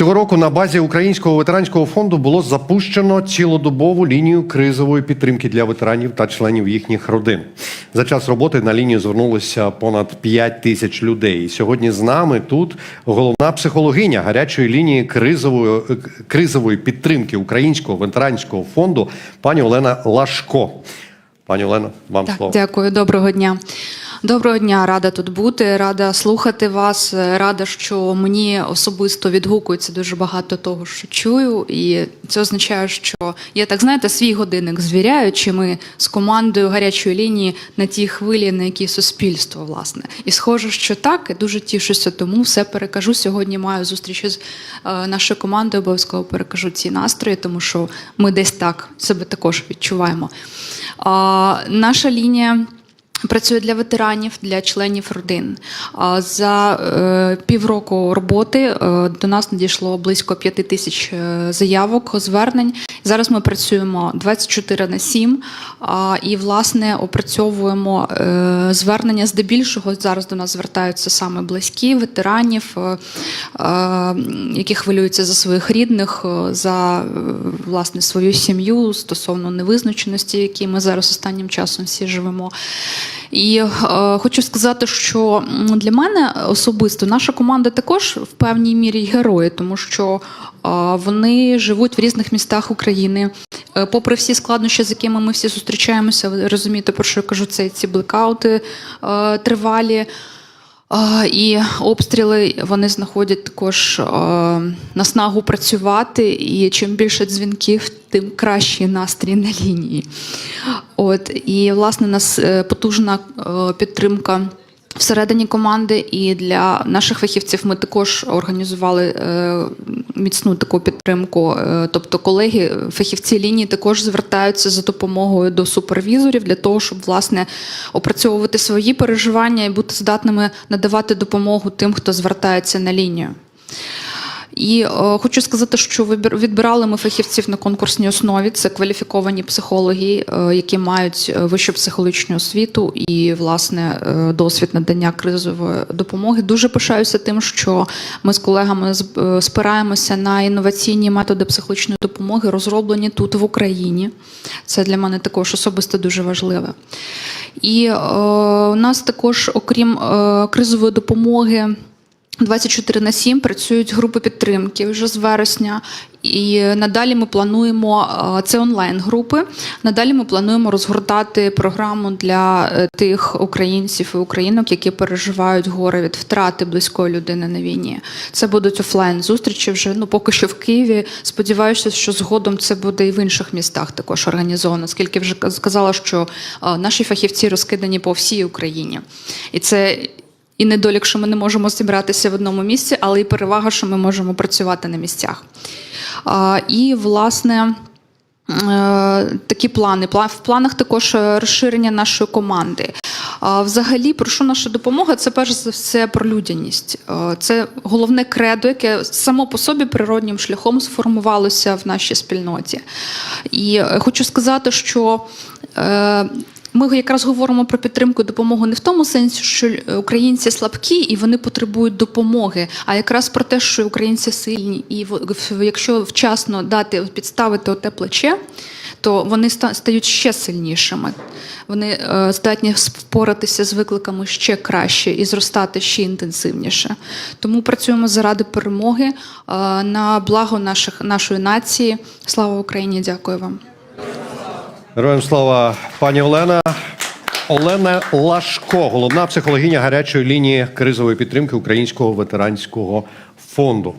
Цього року на базі Українського ветеранського фонду було запущено цілодобову лінію кризової підтримки для ветеранів та членів їхніх родин. За час роботи на лінію звернулося понад 5 тисяч людей. І сьогодні з нами тут головна психологиня гарячої лінії кризової, кризової підтримки Українського ветеранського фонду пані Олена Лашко. Пані Олена, вам Так, слово. дякую, доброго дня. Доброго дня, рада тут бути, рада слухати вас. Рада, що мені особисто відгукується дуже багато того, що чую, і це означає, що я так знаєте, свій годинник звіряю, чи ми з командою гарячої лінії на тій хвилі, на якій суспільство, власне. І схоже, що так, і дуже тішуся, тому все перекажу. Сьогодні маю зустріч з е, нашою командою, обов'язково перекажу ці настрої, тому що ми десь так себе також відчуваємо. А, наша лінія. Працює для ветеранів, для членів родин. За е, півроку роботи е, до нас надійшло близько п'яти тисяч е, заявок, звернень. Зараз ми працюємо 24 на 7 а, і, власне, опрацьовуємо звернення здебільшого. Зараз до нас звертаються саме близькі ветеранів, які хвилюються за своїх рідних, за власне свою сім'ю стосовно невизначеності, які ми зараз останнім часом всі живемо. І е, хочу сказати, що для мене особисто наша команда також в певній мірі герої, тому що е, вони живуть в різних містах України. Е, Попри всі складнощі, з якими ми всі зустрічаємося, ви розумієте, про що я кажу, це ці блекаути е, тривалі. І обстріли вони знаходять також наснагу працювати. І чим більше дзвінків, тим кращий настрій на лінії. От і власне нас е, потужна е, підтримка. Всередині команди і для наших фахівців ми також організували е, міцну таку підтримку. Е, тобто, колеги, фахівці лінії також звертаються за допомогою до супервізорів для того, щоб власне опрацьовувати свої переживання і бути здатними надавати допомогу тим, хто звертається на лінію. І е, хочу сказати, що відбирали ми фахівців на конкурсній основі. Це кваліфіковані психологи, е, які мають е, вищу психологічну освіту і власне е, досвід надання кризової допомоги. Дуже пишаюся тим, що ми з колегами е, спираємося на інноваційні методи психологічної допомоги, розроблені тут в Україні. Це для мене також особисто дуже важливе. І е, у нас також, окрім е, кризової допомоги. 24 на 7 працюють групи підтримки вже з вересня. І надалі ми плануємо е, це онлайн-групи. Надалі ми плануємо розгортати програму для е, тих українців і українок, які переживають горе від втрати близької людини на війні. Це будуть офлайн зустрічі вже ну поки що в Києві. Сподіваюся, що згодом це буде і в інших містах також організовано, оскільки вже сказала, що е, наші фахівці розкидані по всій Україні, і це і недолік, що ми не можемо зібратися в одному місці, але і перевага, що ми можемо працювати на місцях. І, власне, е, такі плани. В планах також розширення нашої команди. Взагалі, про що наша допомога? Це перш за все про людяність. Е, Це головне кредо, яке само по собі природнім шляхом сформувалося в нашій спільноті. І е, хочу сказати, що. Ми якраз говоримо про підтримку і допомогу не в тому сенсі, що українці слабкі і вони потребують допомоги, а якраз про те, що українці сильні, і якщо вчасно дати підставити оте плече, то вони стають ще сильнішими. Вони е, здатні впоратися з викликами ще краще і зростати ще інтенсивніше. Тому працюємо заради перемоги е, на благо наших нашої нації. Слава Україні! Дякую вам. Героям слава пані Олена. Олена Лашко, головна психологиня гарячої лінії кризової підтримки Українського ветеранського фонду.